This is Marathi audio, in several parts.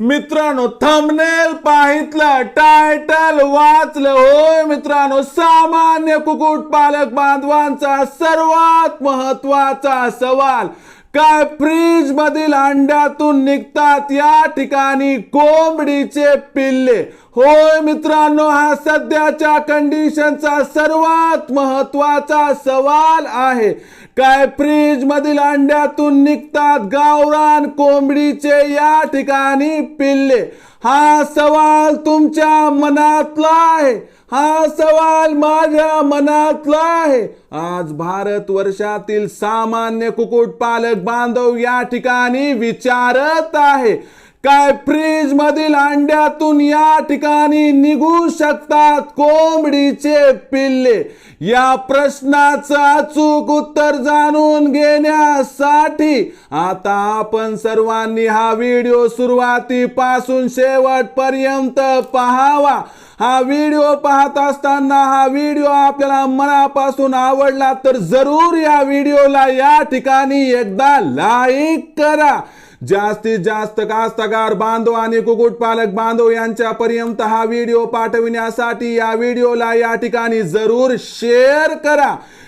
मित्रांनो थंबनेल पाहितलं टायटल वाचलं. होय मित्रांनो सामान्य कुक्कुट पालक बांधवांचा सर्वात महत्त्वाचा सवाल काय फ्रीज मधील अंड्यातून निघतात? या ठिकाणी कोंबडीचे पिल्ले. होय मित्रांनो हा सध्याच्या कंडिशनचा सर्वात महत्त्वाचा सवाल आहे. काय फ्रीज मधील अंड्यातून निघतात? गावरान कोंबडीचे या ठिकाणी पिल्ले. हा सवाल तुमच्या मनातला आहे. हा सवाल माझ्या मनातला आहे. आज भारत वर्षातील सामान्य कुक्कुटपालक बांधव या ठिकाणी विचारत आहे. काय फ्रीज मधील अंड्यातून या ठिकाणी निघू शकतात कोंबडीचे पिल्ले? या प्रश्नाचं अचूक उत्तर जाणून घेण्यासाठी आता आपण सर्वांनी हा व्हिडिओ सुरुवातीपासून शेवटपर्यंत पाहावा. हा व्हिडिओ पाहत असताना हा व्हिडिओ आपल्याला मनापासून आवडला तर जरूर या व्हिडिओला या ठिकाणी एकदा लाईक करा. जास्तीत जास्त कास्तकार बांधव आणि कुक्कुटपालक बांधव यांच्यापर्यंत हा व्हिडिओ पाठविण्यासाठी या व्हिडिओला या ठिकाणी जरूर शेअर करा.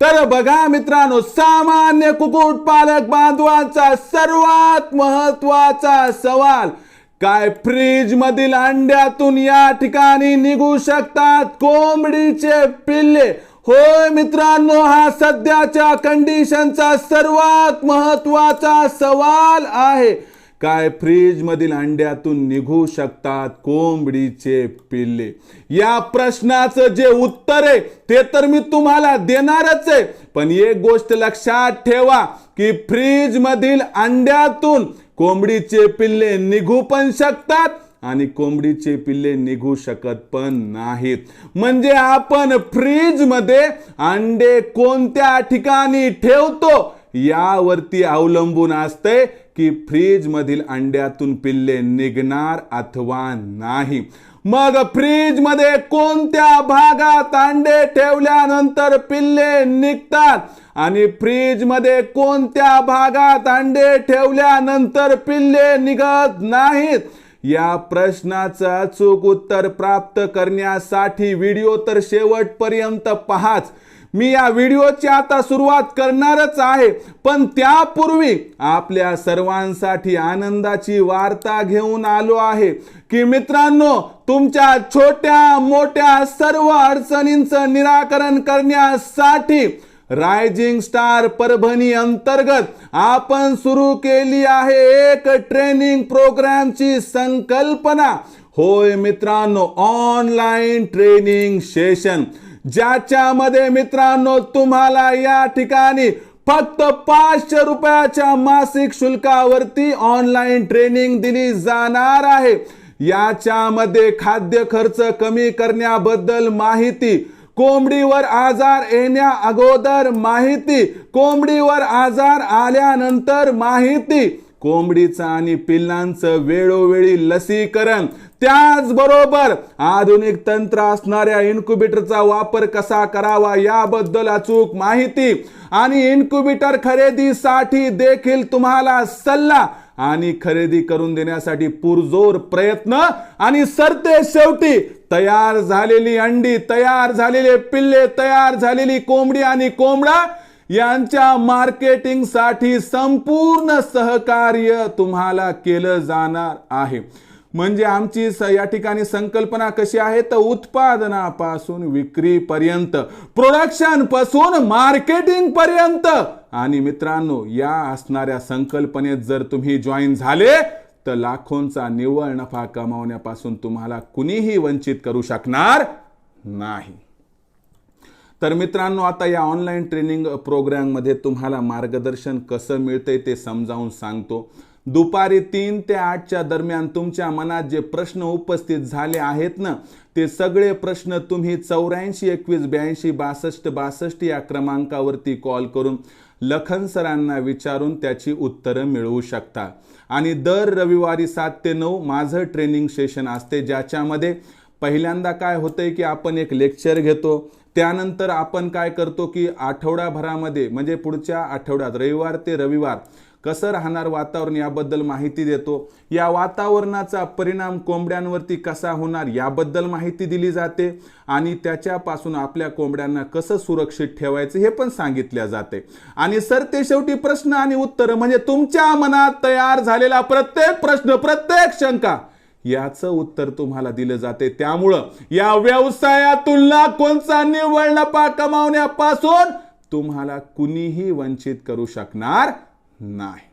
तर बघा मित्रांनो सामान्य कुक्कुटपालक बांधवांचा सर्वात महत्त्वाचा सवाल काय फ्रीज मधील अंड्यातून या ठिकाणी निघू शकतात कोंबडीचे पिल्ले? होय मित्रांनो हा सध्याच्या कंडिशनचा सर्वात महत्त्वाचा सवाल आहे. काय फ्रीजमधील अंड्यातून निघू शकतात कोंबडीचे पिल्ले? या प्रश्नाचं जे उत्तर आहे ते तर मी तुम्हाला देणारच आहे. पण एक गोष्ट लक्षात ठेवा की फ्रीजमधील अंड्यातून कोंबडीचे पिल्ले निघू पण शकतात आणि कोंबडीचे पिल्ले निघू शकत पण नाहीत. म्हणजे आपण फ्रीजमध्ये अंडे कोणत्या ठिकाणी ठेवतो? यावरती अवलंबून असते की फ्रीज मधील अंड्यातून पिल्ले निघणार अथवा नाही. मग फ्रीजमध्ये कोणत्या भागात अंडे ठेवल्यानंतर पिल्ले निघतात? आणि फ्रीजमध्ये कोणत्या भागात अंडे ठेवल्यानंतर पिल्ले निघत नाहीत? या प्रश्नाचं अचूक उत्तर प्राप्त करण्यासाठी व्हिडिओ तर शेवटपर्यंत पहाच. मी या व्हिडिओची आता सुरुवात करणारच आहे. पण त्यापूर्वी आपल्या सर्वांसाठी आनंदाची वार्ता घेऊन आलो आहे. की मित्रांनो तुमच्या छोट्या मोठ्या सर्व अडचणींचं निराकरण करण्यासाठी रायझिंग स्टार परभणी अंतर्गत आपण सुरू केली आहे एक ट्रेनिंग प्रोग्रामची संकल्पना. होय मित्रांनो ऑनलाईन ट्रेनिंग सेशन. ज्याच्यामध्ये मित्रांनो तुम्हाला या ठिकाणी फक्त पाचशे रुपयाच्या मासिक शुल्कावरती ऑनलाईन ट्रेनिंग दिली जाणार आहे. याच्यामध्ये खाद्य खर्च कमी करण्याबद्दल माहिती कोंबडीवर आजार येण्या अगोदर माहिती कोंबडीवर आजार आल्यानंतर माहिती कोंबडीचं आणि पिल्लांचं वेळोवेळी लसीकरण त्याचबरोबर आधुनिक तंत्र असणाऱ्या इन्क्युबेटरचा वापर कसा करावा याबद्दल अचूक माहिती आणि इन्क्युबेटर खरेदीसाठी देखील तुम्हाला सल्ला आणि खरेदी करून देण्यासाठी पुरजोर प्रयत्न आणि सरते शेवटी तयार झालेली अंडी तयार झालेले पिल्ले तयार झालेली कोंबडी आणि कोंबडा यांच्या मार्केटिंगसाठी संपूर्ण सहकार्य तुम्हाला केलं जाणार आहे. म्हणजे आमची स- या ठिकाणी संकल्पना कशी आहे? तर उत्पादनापासून विक्रीपर्यंत प्रोडक्शनपासून मार्केटिंग पर्यंत आणि मित्रांनो या असणाऱ्या संकल्पनेत जर तुम्ही जॉईन झाले तर लाखोंचा निव्वळ नफा कमावण्यापासून तुम्हाला कुणीही वंचित करू शकणार नाही. तर मित्रांनो आता या ऑनलाईन ट्रेनिंग प्रोग्राममध्ये तुम्हाला मार्गदर्शन कसं मिळतंय ते समजावून सांगतो. दुपारी तीन ते आठच्या दरम्यान तुमच्या मनात जे प्रश्न उपस्थित झाले आहेत ना ते सगळे प्रश्न तुम्ही चौऱ्याऐंशी एकवीस ब्याऐंशी बासष्ट बासष्ट या क्रमांकावरती कॉल करून लखन सरांना विचारून त्याची उत्तरं मिळवू शकता. आणि दर रविवारी सात ते नऊ माझं ट्रेनिंग सेशन असते ज्याच्यामध्ये पहिल्यांदा काय होतंय की आपण एक लेक्चर घेतो त्यानंतर आपण काय करतो की आठवड्याभरामध्ये म्हणजे पुढच्या आठवड्यात रविवार ते रविवार कसं राहणार वातावरण याबद्दल माहिती देतो. या वातावरणाचा परिणाम कोंबड्यांवरती कसा होणार याबद्दल माहिती दिली जाते आणि त्याच्यापासून आपल्या कोंबड्यांना कसं सुरक्षित ठेवायचं हे पण सांगितल्या जाते. आणि सर ते शेवटी प्रश्न आणि उत्तर म्हणजे तुमच्या मनात तयार झालेला प्रत्येक प्रश्न प्रत्येक शंका याचं उत्तर तुम्हाला दिलं जाते. त्यामुळं या व्यवसायातून लाखोंचा निव्वळ नफा कमावण्यापासून तुम्हाला कुणीही वंचित करू शकणार नाही.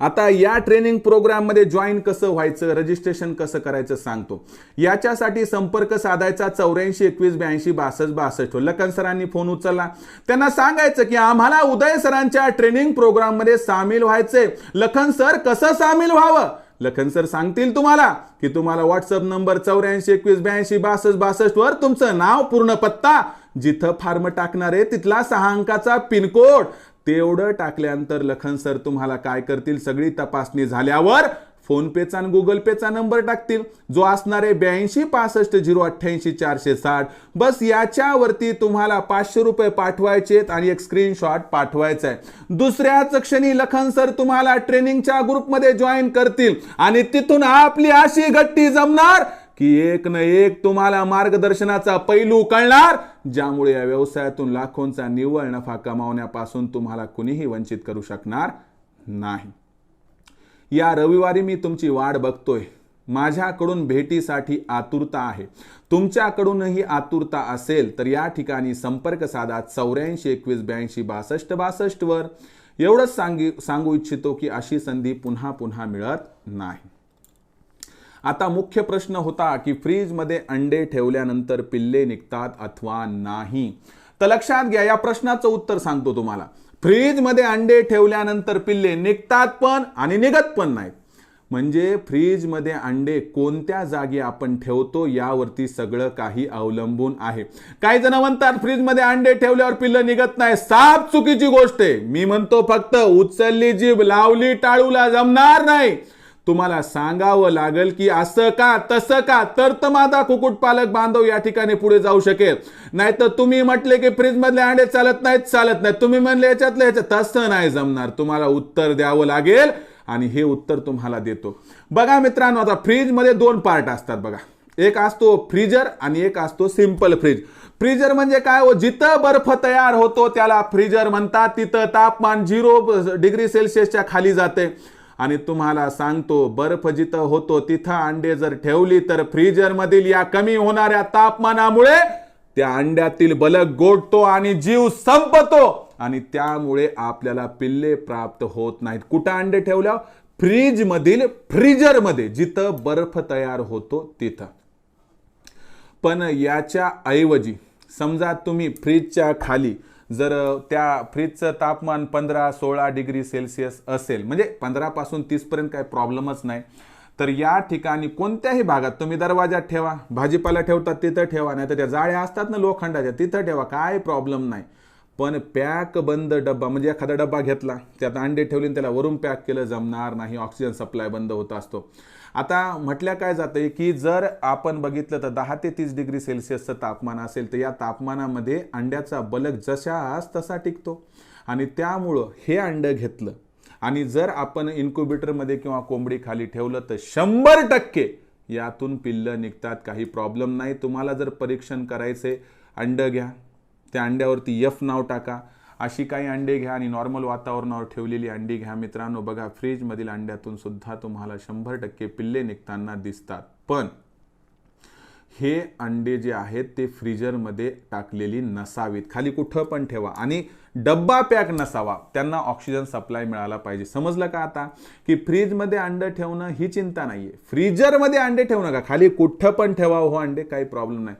आता या ट्रेनिंग प्रोग्राममध्ये जॉईन कसं व्हायचं रजिस्ट्रेशन कसं करायचं सांगतो. याच्यासाठी संपर्क साधायचा चौऱ्याऐंशी एकवीस ब्याऐंशी बासष्ट बासष्ट. हो, लखन सरांनी फोन उचलला. त्यांना सांगायचं की आम्हाला उदय सरांच्या ट्रेनिंग प्रोग्राममध्ये सामील व्हायचंय. लखन सर कसं सामील व्हावं? लखन सर सांगतील तुम्हाला की तुम्हाला व्हॉट्सअप नंबर चौऱ्याऐंशी एकवीस ब्याऐंशी बासष्ट बासष्ट वर तुमचं नाव पूर्ण पत्ता जिथं फार्म टाकणार आहे तिथला सहा अंकाचा पिनकोड तेवढं टाकल्यानंतर लखन सर तुम्हाला काय करतील? सगळी तपासणी झाल्यावर फोनपेचा आणि गुगल पेचा नंबर टाकतील. जो असणार आहे ब्याऐंशी पासष्ट झिरो अठ्ठ्याऐंशी चारशे साठ. बस याच्यावरती तुम्हाला पाचशे रुपये पाठवायचे आणि एक स्क्रीनशॉट पाठवायचा आहे. दुसऱ्याच क्षणी लखन सर तुम्हाला ट्रेनिंगच्या ग्रुपमध्ये जॉईन करतील. आणि तिथून आपली अशी गट्टी जमणार की एक न एक तुम्हाला मार्गदर्शनाचा पैलू कळणार ज्यामुळे या व्यवसायातून लाखोंचा निव्वळ नफा कमावण्यापासून तुम्हाला कुणीही वंचित करू शकणार नाही. या रविवारी मी तुमची वाट बघतोय. माझ्याकडून भेटीसाठी आतुरता आहे. तुमच्याकडूनही आतुरता असेल तर या ठिकाणी संपर्क साधा चौऱ्याऐंशी एकवीस ब्याऐंशी बासष्ट बासष्टवर. एवढंच सांगी सांगू इच्छितो की अशी संधी पुन्हा पुन्हा मिळत नाही. आता मुख्य प्रश्न होता की फ्रीजमध्ये अंडे ठेवल्यानंतर पिल्ले निघतात अथवा नाही. तर लक्षात घ्या या प्रश्नाचं उत्तर सांगतो तुम्हाला. फ्रीजमध्ये अंडे ठेवल्यानंतर पिल्ले निघतात पण आणि निघत पण नाहीत. म्हणजे फ्रीजमध्ये अंडे कोणत्या जागी आपण ठेवतो यावरती सगळं काही अवलंबून आहे. काही जण म्हणतात फ्रीजमध्ये अंडे ठेवल्यावर पिल्लं निघत नाही साप चुकीची गोष्ट आहे. मी म्हणतो फक्त उचलली जीभ लावली टाळूला जमणार नाही. तुम्हाला सांगावं लागेल की असं का तसं का? तर तर माझा कुक्कुटपालक बांधव या ठिकाणी पुढे जाऊ शकेल. नाहीतर तुम्ही म्हटले की फ्रीजमधले अंडे चालत नाहीत चालत नाहीत. तुम्ही म्हणले याच्यातलं ह्याच्यात तसं नाही जमणार. तुम्हाला उत्तर द्यावं लागेल आणि हे उत्तर तुम्हाला देतो. बघा मित्रांनो आता फ्रीजमध्ये दोन पार्ट असतात बघा. एक असतो फ्रीजर आणि एक असतो सिंपल फ्रीज. फ्रीजर म्हणजे काय हो? जिथं बर्फ तयार होतो त्याला फ्रीजर म्हणतात. तिथं तापमान झिरो डिग्री सेल्सिअसच्या खाली जाते. आणि तुम्हाला सांगतो बर्फ जिथं होतो तिथं अंडे जर ठेवली तर फ्रीजर मधील या कमी होणाऱ्या तापमानामुळे त्या अंड्यातील बलक गोठतो आणि जीव संपतो. आणि त्यामुळे आपल्याला पिल्ले प्राप्त होत नाहीत. कुठं अंडे ठेवल्या फ्रीज मधील फ्रीजरमध्ये जिथं बर्फ तयार होतो तिथं. पण याच्या ऐवजी समजा तुम्ही फ्रीजच्या खाली जर त्या फ्रीजचं तापमान पंधरा सोळा डिग्री सेल्सिअस असेल म्हणजे पंधरापासून तीसपर्यंत काही प्रॉब्लेमच नाही तर या ठिकाणी कोणत्याही भागात तुम्ही दरवाजात ठेवा भाजीपाला ठेवतात तिथं ठेवा नाही तर त्या जाळ्या असतात ना लोखंडाच्या तिथं ठेवा काय प्रॉब्लेम नाही. पण पॅक बंद डब्बा म्हणजे एखादा डब्बा घेतला त्यात अंडे ठेवले आणि त्याला वरून पॅक केलं जमणार नाही ऑक्सिजन सप्लाय बंद होत असतो. आता म्हटल्या काय जातंय की जर आपण बघितलं तर दहा ते तीस डिग्री सेल्सिअसचं तापमान असेल तर या तापमानामध्ये अंड्याचा बलक जशास तसा टिकतो. आणि त्यामुळं हे अंडं घेतलं आणि जर आपण इन्क्युबेटरमध्ये किंवा कोंबडी खाली ठेवलं तर शंभर टक्के यातून पिल्लं निघतात काही प्रॉब्लेम नाही. तुम्हाला जर परीक्षण करायचे अंड घ्या. त्या अंड्यावरती यफ नाव टाका. अशी काही अंडे घ्या आणि नॉर्मल वातावरणावर ठेवलेली अंडी घ्या. मित्रांनो बघा फ्रीजमधील अंड्यातून सुद्धा तुम्हाला शंभर टक्के पिल्ले निघताना दिसतात. पण हे अंडे जे आहेत ते फ्रीजरमध्ये टाकलेली नसावीत. खाली कुठं पण ठेवा आणि डब्बा पॅक नसावा. त्यांना ऑक्सिजन सप्लाय मिळाला पाहिजे. समजलं का आता? की फ्रीजमध्ये अंड ठेवणं ही चिंता नाही आहे फ्रीजरमध्ये अंडे ठेवू नका. खाली कुठं पण ठेवा हो अंडे. काही प्रॉब्लेम नाही.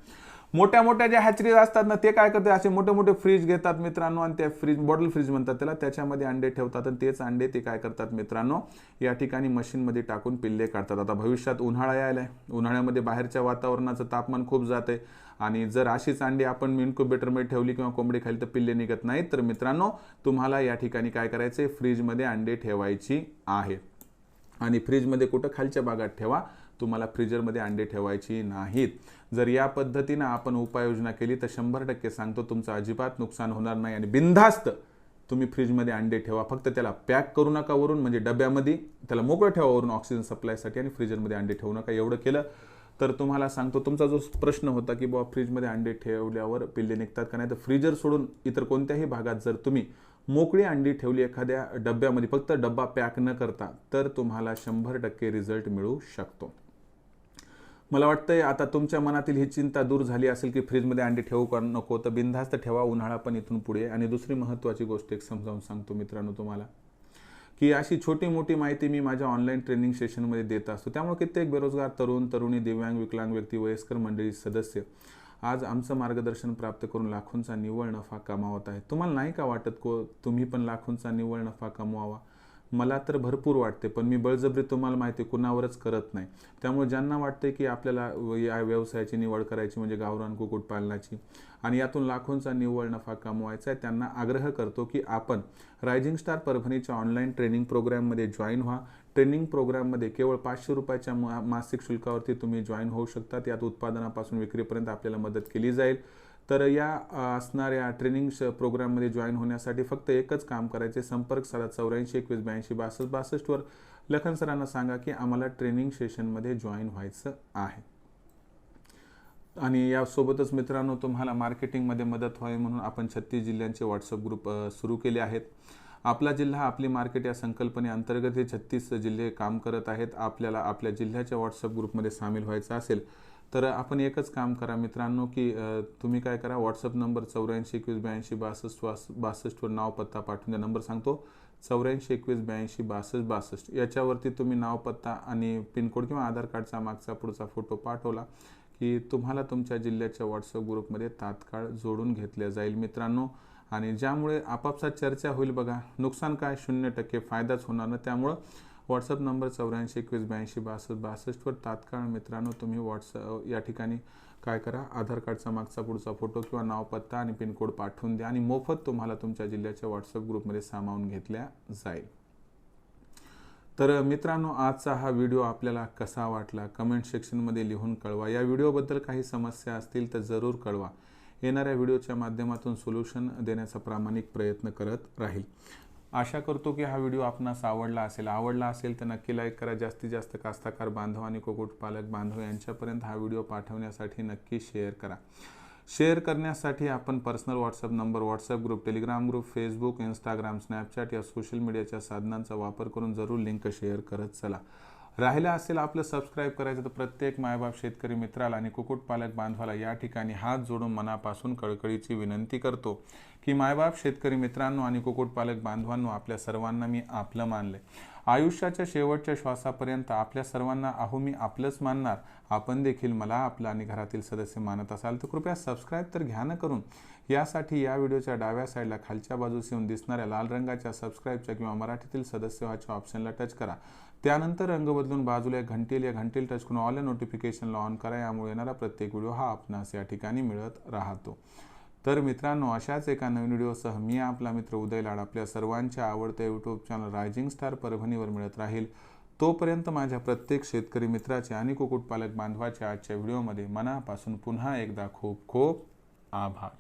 मोठ्या मोठ्या ज्या हॅचरीज असतात ना ते काय करतात? असे मोठे मोठे फ्रीज घेतात मित्रांनो आणि त्या फ्रीज बॉटल फ्रीज म्हणतात त्याला. त्याच्यामध्ये अंडे ठेवतात आणि तेच अंडे ते काय करतात मित्रांनो? या ठिकाणी मशीनमध्ये टाकून पिल्ले काढतात. आता भविष्यात उन्हाळा यायलाय. उन्हाळ्यामध्ये बाहेरच्या वातावरणाचं तापमान खूप जाते आणि जर अशीच अंडी आपण इन्क्युबेटरमध्ये ठेवली किंवा कोंबडी खाली तर पिल्ले निघत नाहीत. तर मित्रांनो तुम्हाला या ठिकाणी काय करायचे फ्रीजमध्ये अंडे ठेवायची आहे. आणि फ्रीजमध्ये कुठं? खालच्या भागात ठेवा. तुम्हाला फ्रीजरमध्ये अंडे ठेवायची नाहीत. जर या पद्धतीनं आपण उपाययोजना केली तर शंभर टक्के सांगतो तुमचं अजिबात नुकसान होणार नाही आणि बिनधास्त तुम्ही फ्रीजमध्ये अंडे ठेवा. फक्त त्याला पॅक करू नका वरून म्हणजे डब्यामध्ये त्याला मोकळं ठेवा वरून ऑक्सिजन सप्लायसाठी आणि फ्रीजरमध्ये अंडे ठेवू नका. एवढं केलं तर तुम्हाला सांगतो तुमचा जो प्रश्न होता की बाबा फ्रीजमध्ये अंडे ठेवल्यावर पिल्ले निघतात का नाही तर फ्रीजर सोडून इतर कोणत्याही भागात जर तुम्ही मोकळी अंडी ठेवली एखाद्या डब्यामध्ये फक्त डब्बा पॅक न करता तर तुम्हाला शंभर टक्के रिझल्ट मिळू शकतो. मला वाटतंय आता तुमच्या मनातील ही चिंता दूर झाली असेल की फ्रीजमध्ये अंडी ठेवू का नको तर बिनधास्त ठेवा उन्हाळा पण इथून पुढे. आणि दुसरी महत्त्वाची गोष्ट एक समजावून सांगतो मित्रांनो तुम्हाला की अशी छोटी मोठी माहिती मी माझ्या ऑनलाईन ट्रेनिंग सेशनमध्ये देत असतो. त्यामुळे कित्येक बेरोजगार तरुण तरुणी दिव्यांग विकलांग व्यक्ती वयस्कर मंडळी सदस्य आज आमचं मार्गदर्शन प्राप्त करून लाखोंचा निव्वळ नफा कमावत आहे तुम्हाला नाही का वाटत को तुम्ही पण लाखोंचा निव्वळ नफा कमवावा? मला तर भरपूर वाटते पण मी बळजबरी तुम्हाला माहिती आहे कुणावरच करत नाही. त्यामुळे ज्यांना वाटते की आपल्याला या व्यवसायाची निवड करायची म्हणजे गावरान कुक्कुटपालनाची आणि यातून लाखोंचा निव्वळ नफा कमवायचा आहे त्यांना आग्रह करतो की आपण रायझिंग स्टार परभणीच्या ऑनलाईन ट्रेनिंग प्रोग्राममध्ये जॉईन व्हा. ट्रेनिंग प्रोग्राममध्ये केवळ पाचशे रुपयाच्या मा मासिक शुल्कावरती तुम्ही जॉईन होऊ शकतात. यात उत्पादनापासून विक्रीपर्यंत आपल्याला मदत केली जाईल. तर या असणाऱ्या ट्रेनिंग प्रोग्राममध्ये जॉईन होण्यासाठी फक्त एकच काम करायचे संपर्क साधा चौऱ्याऐंशी एकवीस ब्याऐंशी बासष्ट बासष्टवर लखन सरांना सांगा की आम्हाला ट्रेनिंग सेशनमध्ये जॉईन व्हायचं आहे. आणि यासोबतच मित्रांनो तुम्हाला मार्केटिंगमध्ये मदत व्हावी म्हणून आपण छत्तीस जिल्ह्यांचे व्हॉट्सअप ग्रुप सुरू केले आहेत. आपला जिल्हा आपली मार्केट या संकल्पनेअंतर्गत हे छत्तीस जिल्हे काम करत आहेत. आपल्याला आपल्या जिल्ह्याच्या व्हॉट्सअप ग्रुपमध्ये सामील व्हायचं असेल. तर आपण एकच काम करा मित्रांनो की तुम्ही काय करा व्हॉट्सअप नंबर चौऱ्याऐंशी एकवीस ब्याऐंशी बासष्ट वास बासष्टवर नाव पत्ता पाठवून द्या. नंबर सांगतो चौऱ्याऐंशी एकवीस ब्याऐंशी बासष्ट बासष्ट. याच्यावरती तुम्ही नाव पत्ता आणि पिनकोड किंवा आधार कार्डचा मागचा पुढचा फोटो पाठवला की तुम्हाला तुमच्या जिल्ह्याच्या व्हॉट्सअप ग्रुपमध्ये तात्काळ जोडून घेतल्या जाईल मित्रांनो. आणि ज्यामुळे आपापसात चर्चा होईल बघा नुकसान काय? शून्य टक्के फायदाच होणार ना त्यामुळं व्हॉट्सअप नंबर चौऱ्याऐंशी एकवीस ब्याऐंशी बासष्ट बासष्टवर तात्काळ मित्रांनो तुम्ही व्हॉट्सअप या ठिकाणी काय करा आधार कार्डचा मागचा पुढचा फोटो किंवा नाव पत्ता आणि पिनकोड पाठवून द्या आणि मोफत तुम्हाला तुमच्या जिल्ह्याच्या व्हॉट्सअप ग्रुपमध्ये सामावून घेतल्या जाईल. तर मित्रांनो आजचा हा व्हिडिओ आपल्याला कसा वाटला कमेंट सेक्शनमध्ये लिहून कळवा. या व्हिडिओबद्दल काही समस्या असतील तर जरूर कळवा. येणाऱ्या व्हिडिओच्या माध्यमातून सोल्युशन देण्याचा प्रामाणिक प्रयत्न करत राहील. आशा करतो की हा व्हिडिओ आपणास आवडला असेल. आवडला असेल तर नक्की लाईक करा. जास्तीत जास्त कास्ताकार बांधव आणि कुक्कुटपालक बांधव यांच्यापर्यंत हा व्हिडिओ पाठवण्यासाठी नक्की शेअर करा. शेअर करण्यासाठी आपण personal WhatsApp number WhatsApp group Telegram group Facebook Instagram Snapchat या सोशल मीडियाच्या साधनांचा वापर करून जरूर लिंक शेअर करत चला. राहिलं असेल आपलं सबस्क्राईब करायचं तर प्रत्येक मायबाप शेतकरी मित्राला आणि कुक्कुटपालक बांधवाला या ठिकाणी हात जोडून मनापासून कळकळीची विनंती करतो की मायबाप शेतकरी मित्रांनो आणि कुक्कुटपालक बांधवांनो आपल्या सर्वांना मी आपलं मानलंय. आयुष्याच्या शेवटच्या श्वासापर्यंत आपल्या सर्वांना अहो मी आपलंच मानणार. आपण देखील मला आपलं आणि घरातील सदस्य मानत असाल तर कृपया सबस्क्राईब तर घ्या ना करून. यासाठी या व्हिडिओच्या डाव्या साईडला खालच्या बाजूस येऊन दिसणाऱ्या लाल रंगाच्या सबस्क्राईबच्या किंवा मराठीतील सदस्य व्हायच्या ऑप्शनला टच करा. त्यानंतर रंग बदलून बाजूला एक घंटेल या घंटेल टच करून ऑल नोटिफिकेशनला ऑन करा. यामुळे येणारा प्रत्येक व्हिडिओ हा आपणास या ठिकाणी मिळत राहतो. तर मित्रांनो अशाच एका नवीन व्हिडिओसह मी आपला मित्र उदय लाड आपल्या सर्वांच्या आवडत्या यूट्यूब चॅनल रायझिंग स्टार परभणीवर मिळत राहील. तोपर्यंत माझ्या प्रत्येक शेतकरी मित्राचे आणि कुक्कुटपालक बांधवाच्या आजच्या व्हिडिओमध्ये मनापासून पुन्हा एकदा खूप खूप आभार.